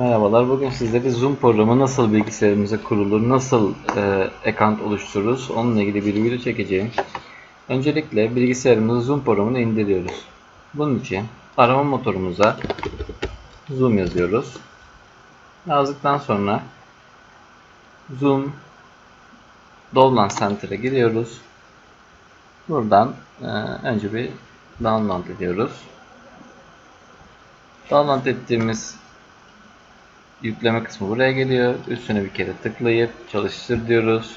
Merhabalar. Bugün sizlere Zoom programı nasıl bilgisayarımıza kurulur, nasıl e, account oluştururuz onunla ilgili bir video çekeceğim. Öncelikle bilgisayarımıza Zoom programını indiriyoruz. Bunun için arama motorumuza Zoom yazıyoruz. Yazdıktan sonra Zoom Download Center'a giriyoruz. Buradan e, önce bir download ediyoruz. Download ettiğimiz yükleme kısmı buraya geliyor. Üstüne bir kere tıklayıp çalıştır diyoruz.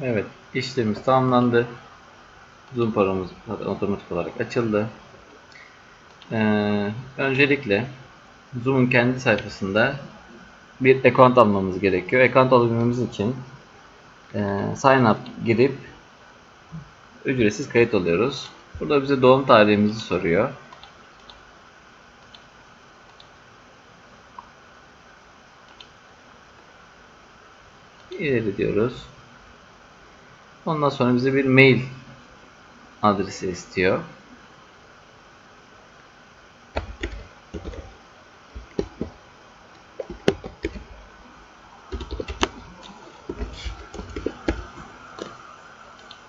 Evet, işlemimiz tamamlandı. Zoom paramız otomatik olarak açıldı. Ee, öncelikle Zoom'un kendi sayfasında bir account almamız gerekiyor. Account alabilmemiz için e, sign up girip ücretsiz kayıt oluyoruz. Burada bize doğum tarihimizi soruyor. İleri diyoruz. Ondan sonra bize bir mail adresi istiyor.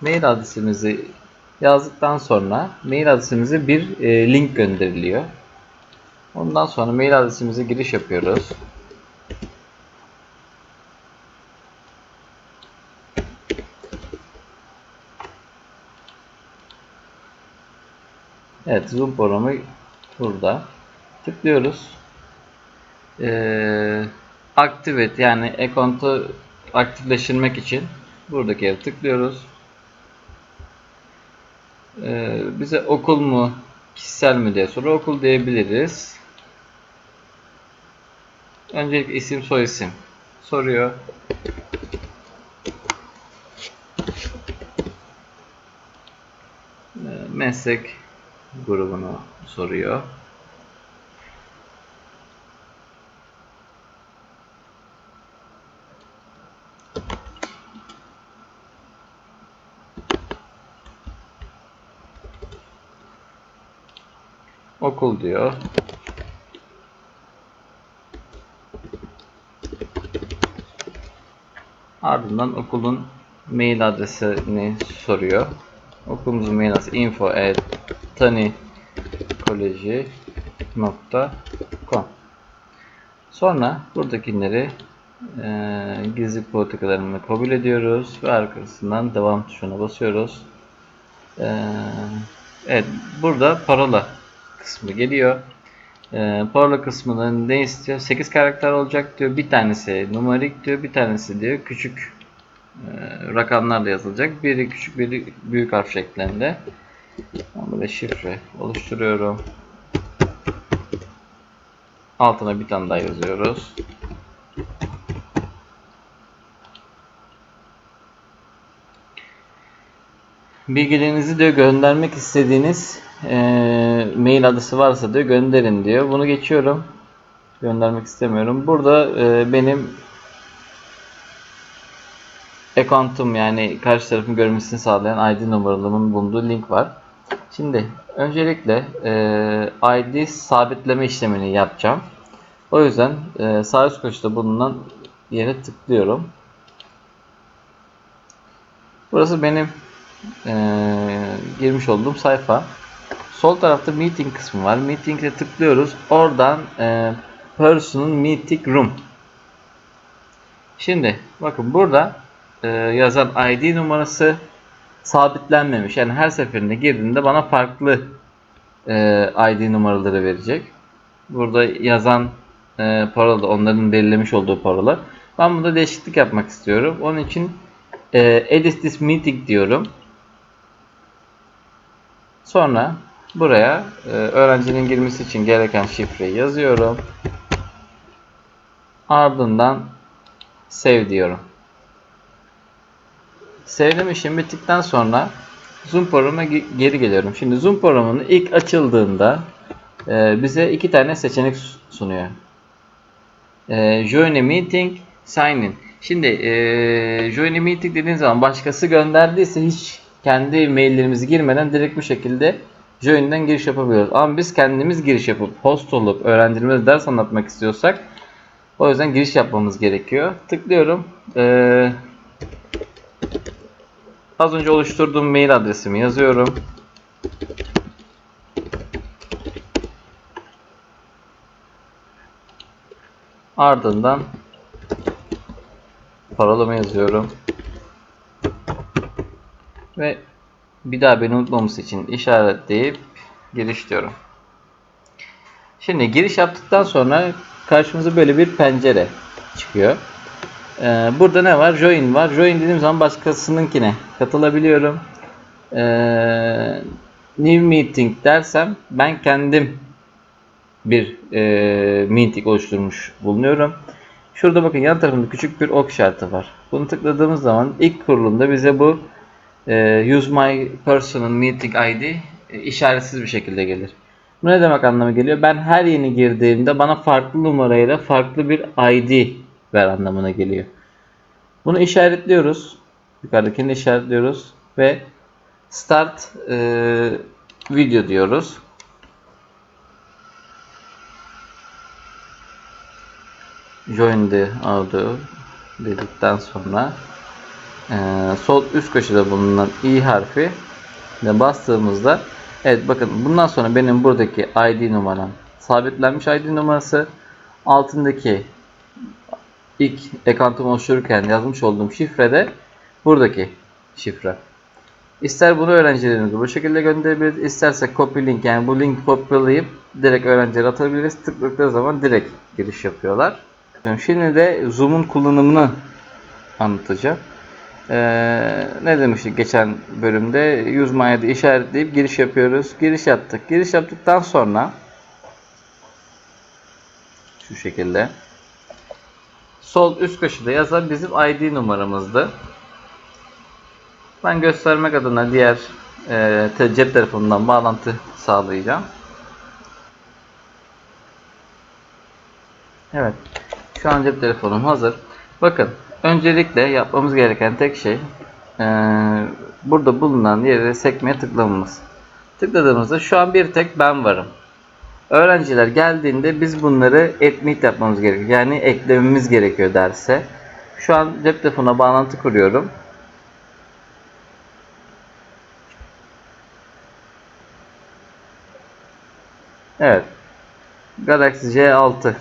Mail adresimizi yazdıktan sonra mail adresimize bir e, link gönderiliyor. Ondan sonra mail adresimize giriş yapıyoruz. Evet Zoom programı burada. Tıklıyoruz. Ee, activate yani account'u aktifleştirmek için buradaki yere tıklıyoruz. Ee, bize okul mu kişisel mi diye soru okul diyebiliriz. Öncelikle isim soy isim soruyor. Ee, meslek grubunu soruyor. Okul diyor. Ardından okulun mail adresini soruyor. Okulumuzun mail adresi info at tanicollege.com Sonra buradakileri e, gizli politikalarını kabul ediyoruz ve arkasından devam tuşuna basıyoruz. E, evet burada parola kısmı geliyor. E, parola kısmının ne istiyor? 8 karakter olacak diyor. Bir tanesi numarik diyor. Bir tanesi diyor küçük e, rakamlarla yazılacak. Biri küçük biri büyük harf şeklinde. Böyle şifre oluşturuyorum. Altına bir tane daha yazıyoruz. Bilgilerinizi diyor göndermek istediğiniz e, mail adresi varsa diyor gönderin diyor. Bunu geçiyorum. Göndermek istemiyorum. Burada e, benim account'um yani karşı tarafın görmesini sağlayan ID numaralarımın bulunduğu link var. Şimdi öncelikle e, ID sabitleme işlemini yapacağım. O yüzden e, sağ üst köşede bulunan yere tıklıyorum. Burası benim e, girmiş olduğum sayfa. Sol tarafta meeting kısmı var. Meeting'e tıklıyoruz. Oradan e, personal meeting room. Şimdi bakın burada e, yazan ID numarası sabitlenmemiş. Yani her seferinde girdiğinde bana farklı e, ID numaraları verecek. Burada yazan e, parola onların belirlemiş olduğu parola. Ben burada değişiklik yapmak istiyorum. Onun için e, edit this meeting diyorum. Sonra buraya e, öğrencinin girmesi için gereken şifreyi yazıyorum. Ardından save diyorum. Sevdim işim bittikten sonra Zoom programına ge- geri geliyorum. Şimdi Zoom programının ilk açıldığında e, bize iki tane seçenek su- sunuyor. E, join a meeting, sign in. Şimdi e, join a meeting dediğiniz zaman başkası gönderdiyse hiç kendi maillerimizi girmeden direkt bu şekilde join'den giriş yapabiliyoruz. Ama biz kendimiz giriş yapıp host olup öğrencilerimize ders anlatmak istiyorsak o yüzden giriş yapmamız gerekiyor. Tıklıyorum. Ee, az önce oluşturduğum mail adresimi yazıyorum. Ardından parolamı yazıyorum. Ve bir daha beni unutmaması için işaretleyip giriş diyorum. Şimdi giriş yaptıktan sonra karşımıza böyle bir pencere çıkıyor. Ee, burada ne var? Join var. Join dediğim zaman başkasınınkine katılabiliyorum. Ee, new meeting dersem ben kendim bir e, meeting oluşturmuş bulunuyorum. Şurada bakın yan tarafında küçük bir ok işareti var. Bunu tıkladığımız zaman ilk kurulumda bize bu use my personal meeting ID e, işaretsiz bir şekilde gelir. Bu ne demek anlamı geliyor? Ben her yeni girdiğimde bana farklı numarayla farklı bir ID ver anlamına geliyor. Bunu işaretliyoruz. Yukarıdakini işaretliyoruz ve start e, video diyoruz. Join the audio dedikten sonra e, sol üst köşede bulunan i harfi de bastığımızda evet bakın bundan sonra benim buradaki ID numaram sabitlenmiş ID numarası altındaki ilk account'umu oluştururken yazmış olduğum şifre de buradaki şifre. İster bunu öğrencilerimize bu şekilde gönderebiliriz. isterse copy link yani bu linki kopyalayıp direkt öğrencilere atabiliriz. Tıkladıkları zaman direkt giriş yapıyorlar. Şimdi de Zoom'un kullanımını anlatacağım. Ee, ne demiştik geçen bölümde? Use my ID işaretleyip giriş yapıyoruz. Giriş yaptık. Giriş yaptıktan sonra şu şekilde sol üst köşede yazan bizim ID numaramızdı. Ben göstermek adına diğer e, cep telefonundan bağlantı sağlayacağım. Evet. Şu an cep telefonum hazır. Bakın öncelikle yapmamız gereken tek şey e, burada bulunan yere sekmeye tıklamamız. Tıkladığımızda şu an bir tek ben varım. Öğrenciler geldiğinde biz bunları admit yapmamız gerekiyor. Yani eklememiz gerekiyor derse. Şu an cep telefonuna bağlantı kuruyorum. Evet. Galaxy J6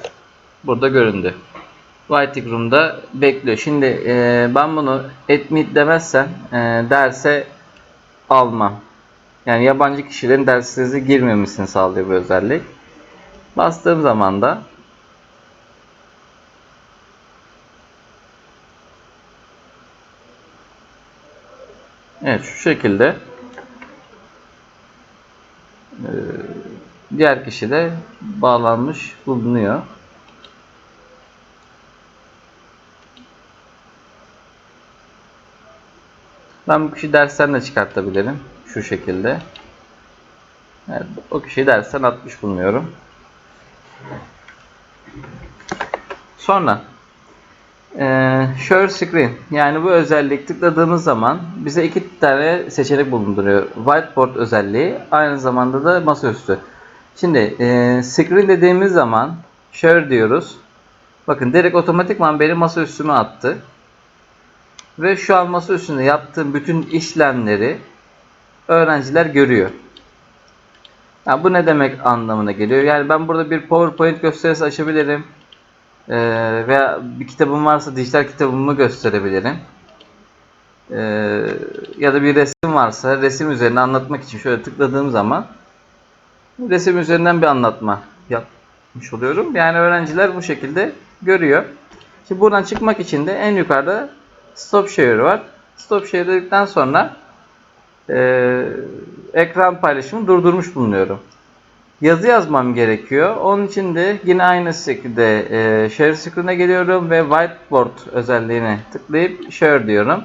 burada göründü. Waiting Room'da bekliyor. Şimdi e, ben bunu admit demezsem e, derse almam. Yani yabancı kişilerin dersinize girmemesini sağlıyor bu özellik. Bastığım zaman da Evet şu şekilde e, diğer kişi de bağlanmış bulunuyor. Ben bu kişi dersten de çıkartabilirim. Şu şekilde. Evet, o kişiyi dersten atmış bulunuyorum. Sonra eee Share Screen yani bu özellik tıkladığımız zaman bize iki tane seçenek bulunduruyor. Whiteboard özelliği aynı zamanda da masaüstü. Şimdi eee Screen dediğimiz zaman Share diyoruz. Bakın direkt otomatikman beni masaüstüme attı. Ve şu an masa üstünde yaptığım bütün işlemleri öğrenciler görüyor. Yani bu ne demek anlamına geliyor? Yani ben burada bir PowerPoint gösterisi açabilirim. Ee, veya bir kitabım varsa dijital kitabımı gösterebilirim. Ee, ya da bir resim varsa resim üzerine anlatmak için şöyle tıkladığım zaman resim üzerinden bir anlatma yapmış oluyorum. Yani öğrenciler bu şekilde görüyor. Şimdi buradan çıkmak için de en yukarıda Stop Share var. Stop Share dedikten sonra e, ekran paylaşımı durdurmuş bulunuyorum. Yazı yazmam gerekiyor. Onun için de yine aynı şekilde e, Share Screen'e geliyorum ve Whiteboard özelliğine tıklayıp Share diyorum.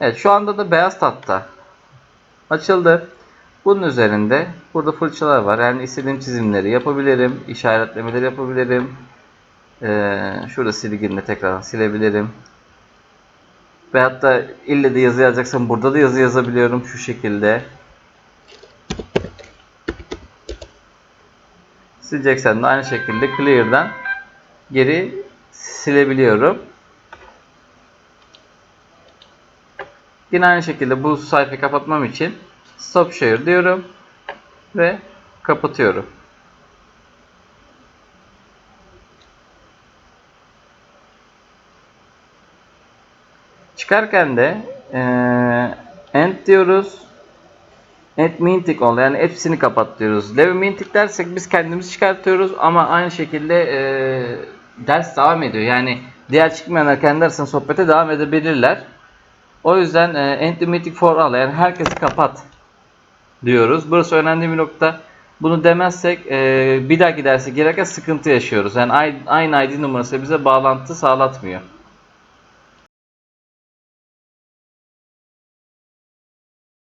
Evet şu anda da beyaz tahta Açıldı. Bunun üzerinde burada fırçalar var. Yani istediğim çizimleri yapabilirim. işaretlemeleri yapabilirim. Ee, şurada silginle tekrar silebilirim. Ve hatta ille de yazı yazacaksam burada da yazı yazabiliyorum şu şekilde. Sileceksen de aynı şekilde clear'dan geri silebiliyorum. Yine aynı şekilde bu sayfayı kapatmam için stop share diyorum ve kapatıyorum. Çıkarken de eee end diyoruz. End mintik ol yani hepsini kapat diyoruz. Level mintik dersek biz kendimiz çıkartıyoruz ama aynı şekilde eee, ders devam ediyor. Yani diğer çıkmayanlar kendi arasında sohbete devam edebilirler. O yüzden e, end mintik for all yani herkesi kapat diyoruz. Burası önemli bir nokta. Bunu demezsek e, bir dahaki derse girerken sıkıntı yaşıyoruz. Yani aynı ID numarası bize bağlantı sağlatmıyor.